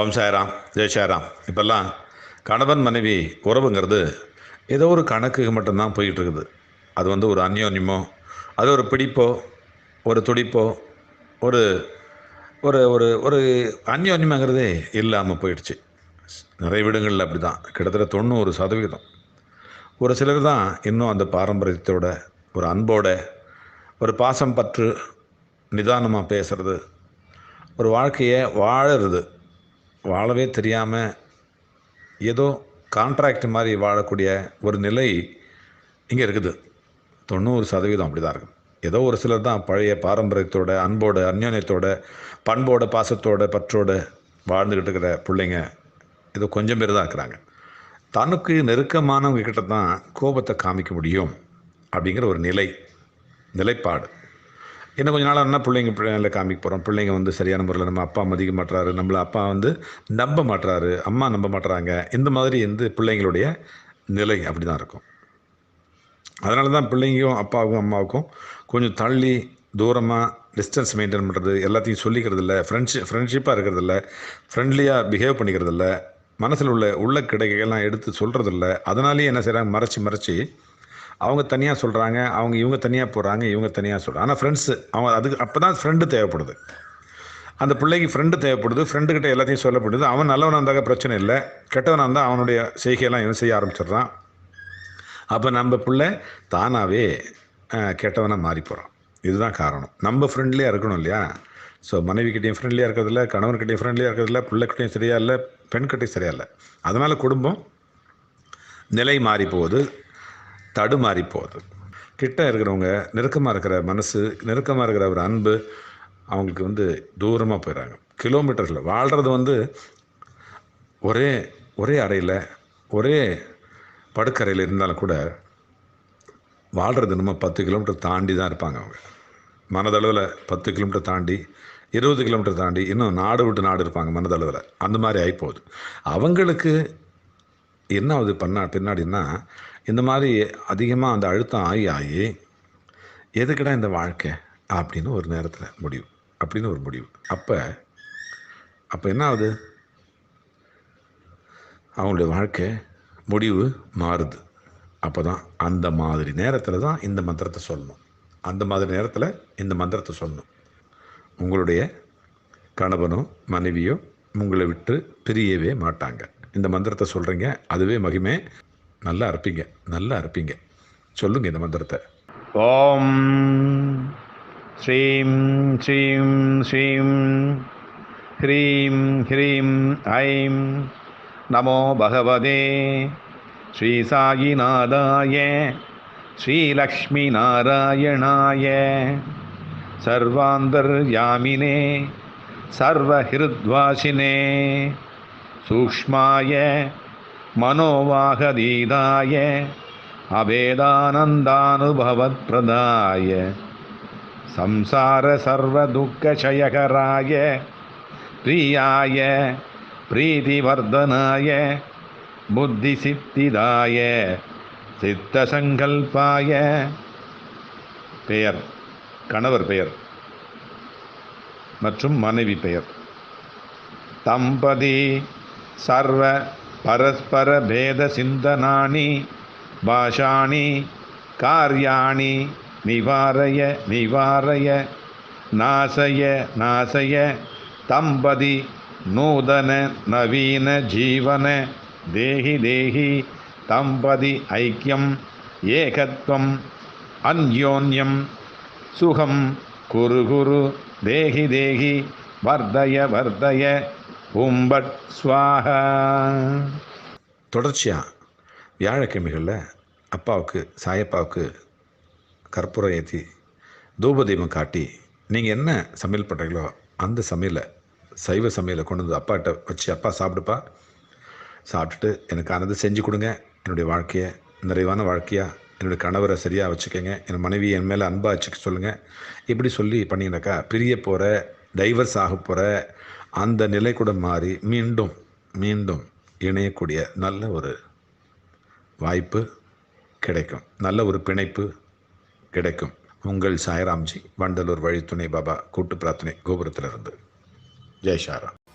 ஓம் சாய்ராம். ஜெய் சாய்ராம். இப்போல்லாம் கணவன் மனைவி உறவுங்கிறது ஏதோ ஒரு கணக்குக்கு மட்டும்தான் போயிட்டுருக்குது. அது வந்து ஒரு அந்யோன்யமோ அது ஒரு பிடிப்போ ஒரு துடிப்போ ஒரு ஒரு ஒரு ஒரு அந்யோன்யமாங்கிறதே இல்லாமல் போயிடுச்சு. நிறைய வீடுகளில் அப்படி தான் கிட்டத்தட்ட தொண்ணூறு சதவீதம் ஒரு சிலர் தான் இன்னும் அந்த பாரம்பரியத்தோட ஒரு அன்போட ஒரு பாசம் பற்று நிதானமாக பேசுறது ஒரு வாழ்க்கையை வாழறது. வாழவே தெரியாமல் ஏதோ கான்ட்ராக்ட் மாதிரி வாழக்கூடிய ஒரு நிலை இங்கே இருக்குது. தொண்ணூறு சதவீதம் அப்படி தான் இருக்கும். ஏதோ ஒரு சிலர் தான் பழைய பாரம்பரியத்தோட அன்போட அந்யோன்யத்தோட பண்போட பாசத்தோட பற்றோட வாழ்ந்துக்கிட்டு இருக்கிற பிள்ளைங்க ஏதோ கொஞ்சம் பேர் தான் இருக்கிறாங்க. தனக்கு நெருக்கமானவங்க கிட்ட தான் கோபத்தை காமிக்க முடியும் அப்படிங்கிற ஒரு நிலை நிலைப்பாடு. இன்னும் கொஞ்ச நாள் என்ன பிள்ளைங்க பிள்ளைங்கள காமிக்க போகிறோம் பிள்ளைங்க வந்து சரியான முறையில் நம்ம அப்பா மதிக்க மாட்டுறாரு நம்மளை அப்பா வந்து நம்ப மாட்டுறாரு அம்மா நம்ப மாட்டுறாங்க இந்த மாதிரி வந்து பிள்ளைங்களுடைய நிலை அப்படி தான் இருக்கும். அதனால தான் பிள்ளைங்கும் அப்பாவுக்கும் அம்மாவுக்கும் கொஞ்சம் தள்ளி தூரமாக டிஸ்டன்ஸ் மெயின்டைன் பண்ணுறது எல்லாத்தையும் சொல்லிக்கிறது இல்லை. ஃப்ரெண்ட்ஷிப் ஃப்ரெண்ட்ஷிப்பாக இருக்கிறது இல்லை. ஃப்ரெண்ட்லியாக பிஹேவ் பண்ணிக்கிறது இல்லை. மனசில் உள்ள உள்ள கிடைக்கைகள்லாம் எடுத்து சொல்கிறது இல்லை. அதனாலேயே என்ன செய்கிறாங்க மறைச்சி மறைச்சி அவங்க தனியாக சொல்கிறாங்க அவங்க இவங்க தனியாக போகிறாங்க இவங்க தனியாக சொல்கிறாங்க ஆனால் ஃப்ரெண்ட்ஸு அவங்க அதுக்கு அப்போ தான் ஃப்ரெண்டு தேவைப்படுது. அந்த பிள்ளைக்கு ஃப்ரெண்டு தேவைப்படுது ஃப்ரெண்டுக்கிட்ட எல்லாத்தையும் சொல்லப்படுது. அவன் நல்லவனாக இருந்தாக்க பிரச்சனை இல்லை கெட்டவனாக இருந்தால் அவனுடைய செய்கையெல்லாம் இவன் செய்ய ஆரம்பிச்சிடுறான். அப்போ நம்ம பிள்ளை தானாகவே கெட்டவனாக மாறி போகிறான் இதுதான் காரணம். நம்ம ஃப்ரெண்ட்லியாக இருக்கணும் இல்லையா? ஸோ மனைவிக்கிட்டையும் ஃப்ரெண்ட்லியாக இருக்கிறதில்ல கணவன்கிட்டையும் ஃப்ரெண்ட்லியாக இருக்கிறதில்ல பிள்ளைக்கிட்டையும் சரியா இல்லை பெண்கிட்டையும் சரியா இல்லை. அதனால் குடும்பம் நிலை மாறி போகுது. தடுமாறி போகுது கிட்ட இருக்கிறவங்க நெருக்கமாக இருக்கிற மனசு நெருக்கமாக இருக்கிற ஒரு அன்பு அவங்களுக்கு வந்து தூரமாக போயிடுறாங்க கிலோமீட்டர்ஸில் வாழ்கிறது வந்து ஒரே ஒரே அறையில் ஒரே படுக்கறையில் இருந்தாலும் கூட வாழ்கிறது நம்ம பத்து கிலோமீட்டர் தாண்டி தான் இருப்பாங்க அவங்க. மனதளவில் பத்து கிலோமீட்டர் தாண்டி இருபது கிலோமீட்டர் தாண்டி இன்னும் நாடு விட்டு நாடு இருப்பாங்க மனதளவில். அந்த மாதிரி ஆகிப்போகுது அவங்களுக்கு என்ன ஆகுது பண்ணா பின்னாடின்னா இந்த மாதிரி அதிகமாக அந்த அழுத்தம் ஆகி ஆகி எதுக்குடா இந்த வாழ்க்கை? அப்படின்னு ஒரு நேரத்தில் முடிவு. அப்படின்னு ஒரு முடிவு. அப்போ அப்போ என்ன ஆகுது? அவங்களுடைய வாழ்க்கை முடிவு மாறுது. அப்போ தான் அந்த மாதிரி நேரத்தில் தான் இந்த மந்திரத்தை சொல்லணும். அந்த மாதிரி நேரத்தில் இந்த மந்திரத்தை சொல்லணும். உங்களுடைய கணவனோ மனைவியோ உங்களை விட்டு பிரியவே மாட்டாங்க. இந்த மந்திரத்தை சொல்கிறீங்க அதுவே மகிமை. நல்லா இருப்பீங்க நல்லா இருப்பீங்க. சொல்லுங்க இந்த மந்திரத்தை. ஓம் ஸ்ரீம் ஸ்ரீம் ஸ்ரீம் ஹ்ரீம் ஹ்ரீம் ஐம் நமோ பகவதே. ஸ்ரீ சாயிநாதாய ஸ்ரீலக்ஷ்மிநாராயணாய சர்வாந்தர்யாமினே சர்வஹிருத்வாசினே. சூக்ஷ்மாய मनोवाहदीदाय अभेदानन्दानुभवत्प्रदाय संसारसर्वदुःखक्षयकराय प्रियाय प्रीतिवर्धनाय बुद्धिसिद्धिदाय சித்தசங்கல்பாய பெயர் கணவர் பெயர் மற்றும் மனைவி பெயர் தம்பதி சர்வ परस्परभेदचिन्तनानि भाषाणि कार्याणि निवारय निवारय नाशय नाशय तम्पदि नूतन नवीनजीवन देहि देहि तम्पदि ऐक्यम् एकत्वम् अन्योन्यं सुखं कुरु कुरु देहि देहि वर्धय ஓம் சுவாக தொடர்ச்சியாக வியாழக்கிழமைகளில் அப்பாவுக்கு சாயப்பாவுக்கு கற்பூரம் ஏற்றி தூபதீபம் காட்டி நீங்கள் என்ன சமையல் பண்ணுறீங்களோ அந்த சமையலை சைவ சமையலை கொண்டு வந்து அப்பாட்ட வச்சு அப்பா சாப்பிடுப்பா. சாப்பிட்டுட்டு எனக்கு ஆனது செஞ்சு கொடுங்க. என்னுடைய வாழ்க்கையை நிறைவான வாழ்க்கையாக என்னுடைய கணவரை சரியாக வச்சுக்கோங்க. என் மனைவி என் மேலே அன்பாக வச்சுக்க சொல்லுங்கள் இப்படி சொல்லி பண்ணிங்கனாக்கா பிரிய போகிற டைவர்ஸ் ஆக போகிற அந்த நிலை கூட மாறி மீண்டும் மீண்டும் இணையக்கூடிய நல்ல ஒரு வாய்ப்பு கிடைக்கும். நல்ல ஒரு பிணைப்பு கிடைக்கும். உங்கள் சாய்ராம்ஜி வண்டலூர் வழித்துணை பாபா கூட்டு பிரார்த்தனை கோபுரத்திலிருந்து. ஜெய் ஷாராம்